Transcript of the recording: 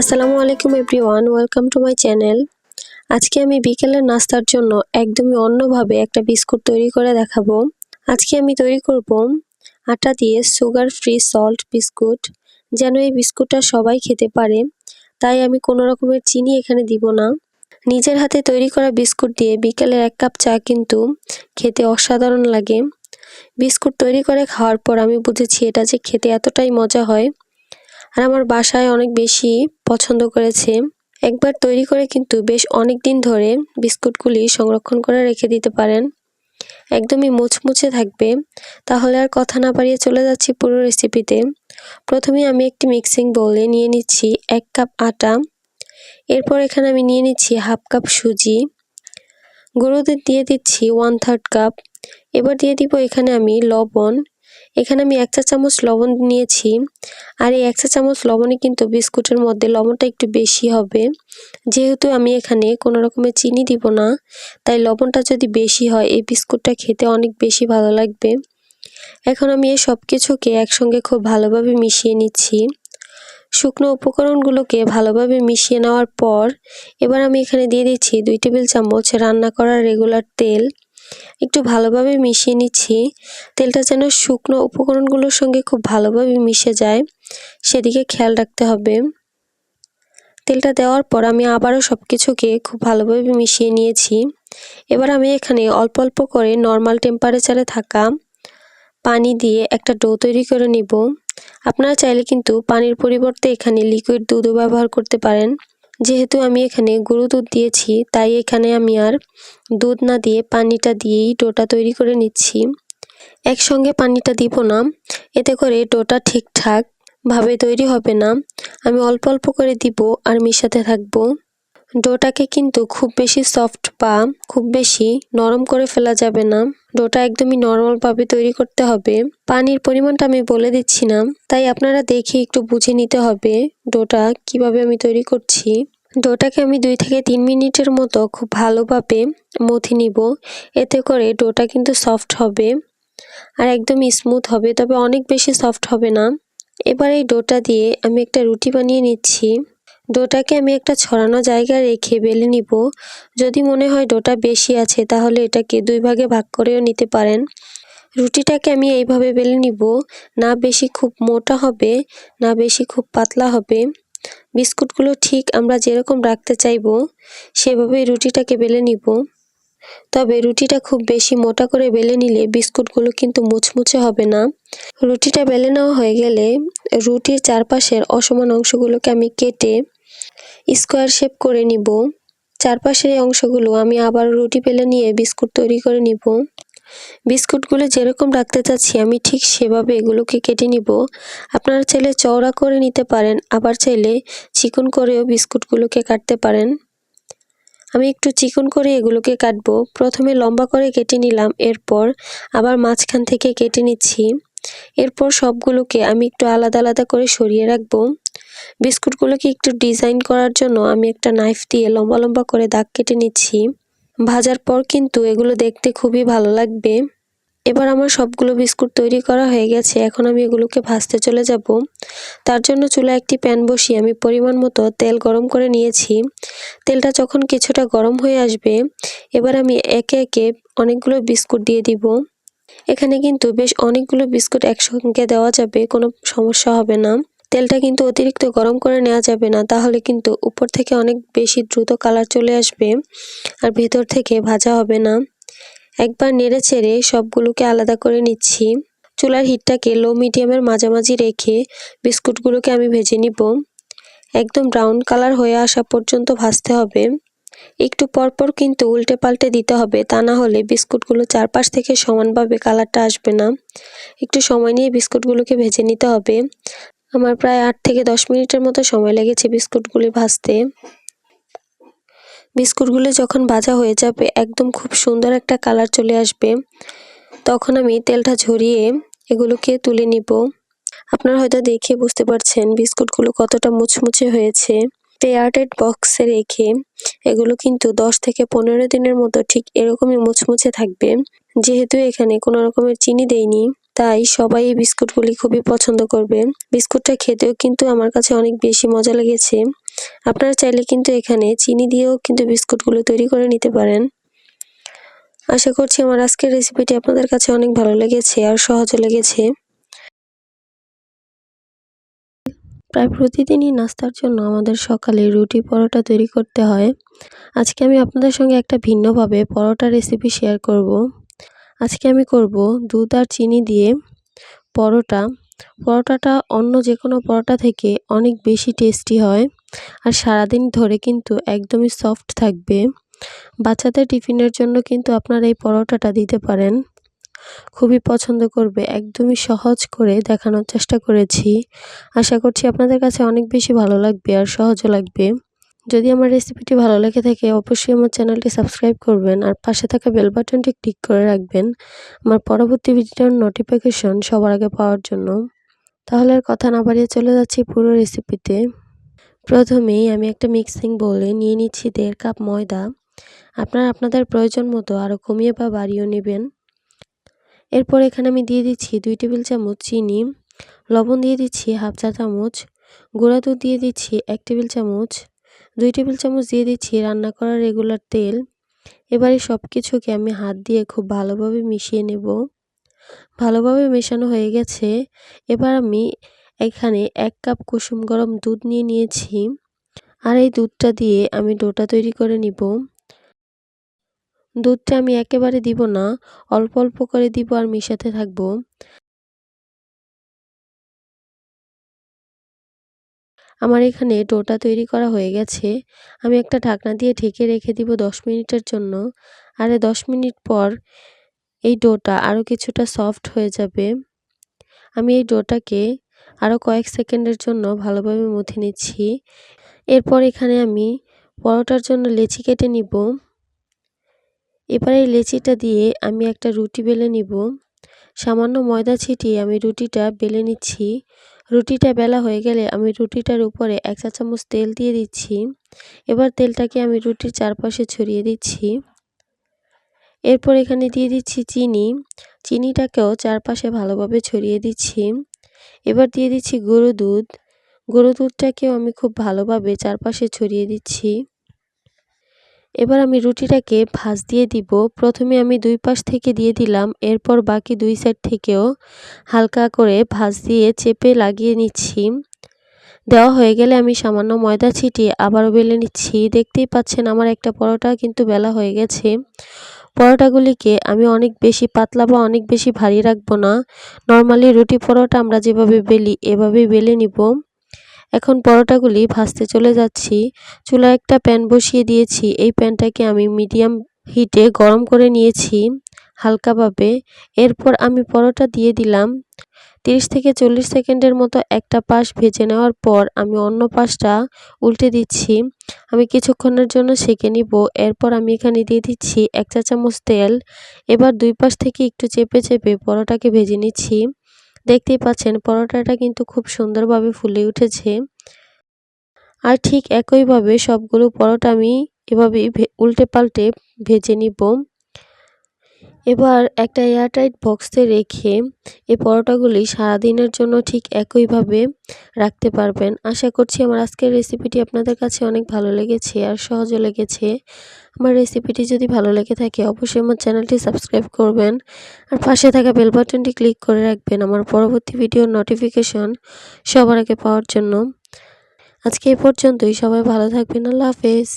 আসসালামু আলাইকুম everyone, welcome to my channel. আজকে আমি বিকেলের নাস্তার জন্য একদমই অন্যভাবে একটা বিস্কুট তৈরি করে দেখাবো। আজকে আমি তৈরি করব আটা দিয়ে সুগার ফ্রি সল্ট বিস্কুট। যেন এই বিস্কুটটা সবাই খেতে পারে, তাই আমি কোনো রকমের চিনি এখানে দিব না। নিজের হাতে তৈরি করা বিস্কুট দিয়ে বিকেলের এক কাপ চা কিন্তু খেতে অসাধারণ লাগে। বিস্কুট তৈরি করে খাওয়ার পর আমি বুঝেছি এটা যে খেতে এতটাই মজা হয়। আর আমার বাসায় অনেক বেশি পছন্দ করেছে। একবার তৈরি করে কিন্তু বেশ অনেক দিন ধরে বিস্কুটগুলি সংরক্ষণ করে রেখে দিতে পারেন। একদমই মুচমুচে থাকবে। তাহলে আর কথা না পারিয়ে চলে যাচ্ছি পুরো রেসিপিতে। প্রথমে আমি একটি মিক্সিং বোলে নিয়ে নিচ্ছি এক কাপ আটা। এরপর এখানে আমি নিয়ে নিচ্ছি হাফ কাপ সুজি। গুঁড়ো দিয়ে দিচ্ছি ওয়ান থার্ড কাপ। এবার দিয়ে দিব এখানে আমি লবণ। এখানে আমি এক চা চামচ লবণ নিয়েছি। আর এই এক চা চামচ লবণে কিন্তু বিস্কুটের মধ্যে লবণটা একটু বেশি হবে। যেহেতু আমি এখানে কোনো রকমের চিনি দিব না, তাই লবণটা যদি বেশি হয়, এই বিস্কুটটা খেতে অনেক বেশি ভালো লাগবে। এখন আমি এই সব কিছুকে একসঙ্গে খুব ভালোভাবে মিশিয়ে নিচ্ছি। শুকনো উপকরণগুলোকে ভালোভাবে মিশিয়ে নেওয়ার পর, এবার আমি এখানে দিয়ে দিচ্ছি দুই টেবিল চামচ রান্না করার রেগুলার তেল। একটু ভালোভাবে মিশিয়ে নিচ্ছি। তেলটা যেন শুকনো উপকরণগুলোর সঙ্গে খুব ভালোভাবে মিশে যায়, সেদিকে খেয়াল রাখতে হবে। তেলটা দেওয়ার পর আমি আবারও সব কিছুকে খুব ভালোভাবে মিশিয়ে নিয়েছি। এবার আমি এখানে অল্প অল্প করে নর্মাল টেম্পারেচারে থাকা পানি দিয়ে একটা ডো তৈরি করে নিব। আপনারা চাইলে কিন্তু পানির পরিবর্তে এখানে লিকুইড দুধও ব্যবহার করতে পারেন। যেহেতু আমি এখানে গরু দুধ দিয়েছি, তাই এখানে আমি আর দুধ না দিয়ে পানিটা দিয়েই ডোটা তৈরি করে নিচ্ছি। একসঙ্গে পানিটা দিব না, এতে করে ডোটা ঠিকঠাক ভাবে তৈরি হবে না। আমি অল্প অল্প করে দিব আর মিশাতে থাকব। ডোটাকে কিন্তু খুব বেশি সফট বা খুব বেশি নরম করে ফেলা যাবে না। ডোটা একদমই নর্মালভাবে তৈরি করতে হবে। পানির পরিমাণটা আমি বলে দিচ্ছি না, তাই আপনারা দেখে একটু বুঝে নিতে হবে ডোটা কীভাবে আমি তৈরি করছি। ডোটাকে আমি দুই থেকে তিন মিনিটের মতো খুব ভালোভাবে মথি নিব। এতে করে ডোটা কিন্তু সফট হবে আর একদম স্মুথ হবে, তবে অনেক বেশি সফট হবে না। এবার এই ডোটা দিয়ে আমি একটা রুটি বানিয়ে নিচ্ছি। ডোটাকে আমি একটা ছড়ানো জায়গায় রেখে বেলে নিব। যদি মনে হয় ডোটা বেশি আছে, তাহলে এটাকে দুই ভাগে ভাগ করেও নিতে পারেন। রুটিটাকে আমি এইভাবে বেলে নিব। না বেশি খুব মোটা হবে, না বেশি খুব পাতলা হবে। বিস্কুটগুলো ঠিক আমরা যেরকম রাখতে চাইব, সেভাবেই রুটিটাকে বেলে নিব। তবে রুটিটা খুব বেশি মোটা করে বেলে নিলে বিস্কুটগুলো কিন্তু মুচমুচে হবে না। রুটিটা বেলে নেওয়া হয়ে গেলে রুটির চারপাশের অসমান অংশগুলোকে আমি কেটে স্কোয়ার শেপ করে নিব। চারপাশের অংশগুলো আমি আবার রুটি পেলে নিয়ে বিস্কুট তৈরি করে নিব। বিস্কুটগুলো যেরকম রাখতে চাচ্ছি, আমি ঠিক সেভাবে এগুলোকে কেটে নিব। আপনারা চাইলে চওড়া করে নিতে পারেন, আবার চাইলে চিকন করেও বিস্কুটগুলোকে কাটতে পারেন। আমি একটু চিকন করে এগুলোকে কাটবো। প্রথমে লম্বা করে কেটে নিলাম, এরপর আবার মাঝখান থেকে কেটে নিচ্ছি। এরপর সবগুলোকে আমি একটু আলাদা আলাদা করে সরিয়ে রাখব। বিস্কুটগুলোকে একটু ডিজাইন করার জন্য আমি একটা নাইফ দিয়ে লম্বা লম্বা করে দাগ কেটে নিচ্ছি। ভাজার পর কিন্তু এগুলো দেখতে খুবই ভালো লাগবে। এবার আমার সবগুলো বিস্কুট তৈরি করা হয়ে গেছে, এখন আমি এগুলোকে ভাজতে চলে যাব। তার জন্য চুলা একটি প্যান বসিয়ে আমি পরিমাণ মতো তেল গরম করে নিয়েছি। তেলটা যখন কিছুটা গরম হয়ে আসবে, এবার আমি একে একে অনেকগুলো বিস্কুট দিয়ে দিব। এখানে কিন্তু বেশ অনেকগুলো বিস্কুট একসঙ্গে দেওয়া যাবে, কোনো সমস্যা হবে না। তেলটা কিন্তু অতিরিক্ত গরম করে নেওয়া যাবে না, তাহলে কিন্তু উপর থেকে অনেক বেশি দ্রুত কালার চলে আসবে আর ভেতর থেকে ভাজা হবে না। একবার নেড়ে ছেড়ে সবগুলোকে আলাদা করে নিচ্ছি। চুলার হিটটাকে লো মিডিয়ামের মাঝামাঝি রেখে বিস্কুটগুলোকে আমি ভেজে নিব। একদম ব্রাউন কালার হয়ে আসা পর্যন্ত ভাজতে হবে। একটু পরপর কিন্তু উল্টে পাল্টে দিতে হবে, তা না হলে বিস্কুটগুলো চারপাশ থেকে সমানভাবে কালারটা আসবে না। একটু সময় নিয়ে বিস্কুটগুলোকে ভেজে নিতে হবে। আমার প্রায় আট থেকে দশ মিনিটের মতো সময় লেগেছে বিস্কুটগুলি ভাজতে। বিস্কুটগুলি যখন ভাজা হয়ে যাবে, একদম খুব সুন্দর একটা কালার চলে আসবে। তখন আমি তেলটা ঝরিয়ে এগুলোকে তুলে নিব। আপনারা হয়তো দেখে বুঝতে পারছেন বিস্কুটগুলো কতটা মুচমুচে হয়েছে। এয়ারটাইট বক্সে রেখে এগুলো কিন্তু দশ থেকে পনেরো দিনের মতো ঠিক এরকমই মুচমুচে থাকবে। যেহেতু এখানে কোনো রকমের চিনি দেয়নি তাই সবাই এই বিস্কুটগুলি খুবই পছন্দ করবে বিস্কুটটা খেতেও কিন্তু আমার কাছে অনেক বেশি মজা লেগেছে। আপনারা চাইলে কিন্তু এখানে চিনি দিয়েও কিন্তু বিস্কুটগুলো তৈরি করে নিতে পারেন। আশা করছি আমার আজকের রেসিপিটি আপনাদের কাছে অনেক ভালো লেগেছে আর সহজও লেগেছে। প্রায় প্রতিদিনই নাস্তার জন্য আমাদের সকালে রুটি পরোটা তৈরি করতে হয়। আজকে আমি আপনাদের সঙ্গে একটা ভিন্নভাবে পরোটা রেসিপি শেয়ার করব। আজকে আমি করব দুধ আর চিনি দিয়ে পরোটা। পরোটাটা অন্য যে কোনো পরোটা থেকে অনেক বেশি টেস্টি হয় আর সারাদিন ধরে কিন্তু একদমই সফট থাকবে। বাচ্চাদের টিফিনের জন্য কিন্তু আপনারা এই পরোটাটা দিতে পারেন। খুবই পছন্দ করবে, একদমই সহজ করে দেখানোর চেষ্টা করেছি। আশা করছি আপনাদের কাছে অনেক বেশি ভালো লাগবে আর সহজও লাগবে। যদি আমার রেসিপিটি ভালো লেগে থাকে, অবশ্যই আমার চ্যানেলটি সাবস্ক্রাইব করবেন আর পাশে থাকা বেল বাটনটি ক্লিক করে রাখবেন আমার পরবর্তী ভিডিওর নোটিফিকেশন সবার আগে পাওয়ার জন্য। তাহলে আর কথা না বাড়িয়ে চলে যাচ্ছি পুরো রেসিপিতে প্রথমেই আমি একটা মিক্সিং বলে নিয়ে নিচ্ছি দেড় কাপ ময়দা। আপনারা আপনাদের প্রয়োজন মতো আরও কমিয়ে বা বাড়িয়েও নেবেন। এরপর এখানে আমি দিয়ে দিচ্ছি দুই টেবিল চামচ চিনি, লবণ দিয়ে দিচ্ছি হাফ চা চামচ, গুঁড়া দুধ দিয়ে দিচ্ছি এক টেবিল চামচ দুই টেবিল চামচ দিয়ে দিচ্ছি রান্না করা রেগুলার তেল। এবারে সব কিছুকে আমি হাত দিয়ে খুব ভালোভাবে মিশিয়ে নেব। ভালোভাবে মেশানো হয়ে গেছে। এবার আমি এখানে এক কাপ কুসুম গরম দুধ নিয়ে নিয়েছি। আর এই দুধটা দিয়ে আমি ডোটা তৈরি করে নিব। দুধটা আমি একেবারে দিব না, অল্প অল্প করে দিব আর মিশাতে থাকব। আমার এখানে ডোটা তৈরি করা হয়ে গেছে। আমি একটা ঢাকনা দিয়ে ঢেকে রেখে দিব দশ মিনিটের জন্য। আর দশ মিনিট পর এই ডোটা আরও কিছুটা সফট হয়ে যাবে। আমি এই ডোটাকে আরও কয়েক সেকেন্ডের জন্য ভালোভাবে মুথে নিচ্ছি। এরপর এখানে আমি পরোটার জন্য লেচি কেটে নিব। এবার এই লেচিটা দিয়ে আমি একটা রুটি বেলে নিব। সামান্য ময়দা ছিটিয়ে আমি রুটিটা বেলে নিচ্ছি। রুটিটা বেলা হয়ে গেলে আমি রুটিটার উপরে এক চা চামচ তেল দিয়ে দিচ্ছি। এবার তেলটাকে আমি রুটির চারপাশে ছড়িয়ে দিচ্ছি। এরপর এখানে দিয়ে দিচ্ছি চিনি। চিনিটাকেও চারপাশে ভালোভাবে ছড়িয়ে দিচ্ছি। এবার দিয়ে দিচ্ছি গরু দুধ। গরু দুধটাকেও আমি খুব ভালোভাবে চারপাশে ছড়িয়ে দিচ্ছি। এবার আমি রুটিটাকে ভাজ দিয়ে দিব। প্রথমে আমি দুই পাশ থেকে দিয়ে দিলাম, এরপর বাকি দুই সাইড থেকেও হালকা করে ভাজ দিয়ে চেপে লাগিয়ে নিচ্ছি। দেওয়া হয়ে গেলে আমি সামান্য ময়দা ছিটিয়ে আবারও বেলে নিচ্ছি। দেখতেই পাচ্ছেন আমার একটা পরোটা কিন্তু বেলা হয়ে গেছে। পরোটাগুলিকে আমি অনেক বেশি পাতলা বা অনেক বেশি ভারী রাখব না। নর্মালি রুটি পরোটা আমরা যেভাবে বেলি, এভাবেই বেলে নিব। এখন পরোটাগুলি ভাজতে চলে যাচ্ছি। চুলা একটা প্যান বসিয়ে দিয়েছি। এই প্যানটাকে আমি মিডিয়াম হিটে গরম করে নিয়েছি হালকাভাবে। এরপর আমি পরোটা দিয়ে দিলাম। তিরিশ থেকে চল্লিশ সেকেন্ডের মতো একটা পাশ ভেজে নেওয়ার পর আমি অন্য পাশটা উল্টে দিচ্ছি। আমি কিছুক্ষণের জন্য সেঁকে নিব। এরপর আমি এখানে দিয়ে দিচ্ছি এক চা চামচ তেল। এবার দুই পাশ থেকে একটু চেপে চেপে পরোটাকে ভেজে নিচ্ছি। দেখতেই পাচ্ছেন, পরোটাটা কিন্তু খুব সুন্দরভাবে ফুলে উঠেছে। আর ঠিক একইভাবে সবগুলো পরোটা আমি এভাবেই উল্টে পাল্টে ভেজে নিব। এবার একটা এয়ারটাইট বক্সে রেখে এই পরোটাগুলি সারাদিনের জন্য ঠিক একইভাবে রাখতে পারবেন। আশা করছি আমার আজকের রেসিপিটি আপনাদের কাছে অনেক ভালো লেগেছে আর সহজও লেগেছে। আমার রেসিপিটি যদি ভালো লেগে থাকে, অবশ্যই আমার চ্যানেলটি সাবস্ক্রাইব করবেন আর পাশে থাকা বেল বাটনটি ক্লিক করে রাখবেন আমার পরবর্তী ভিডিওর নোটিফিকেশন সবার আগে পাওয়ার জন্য। আজকে এ পর্যন্তই। সবাই ভালো থাকবেন। আল্লাহ হাফেজ।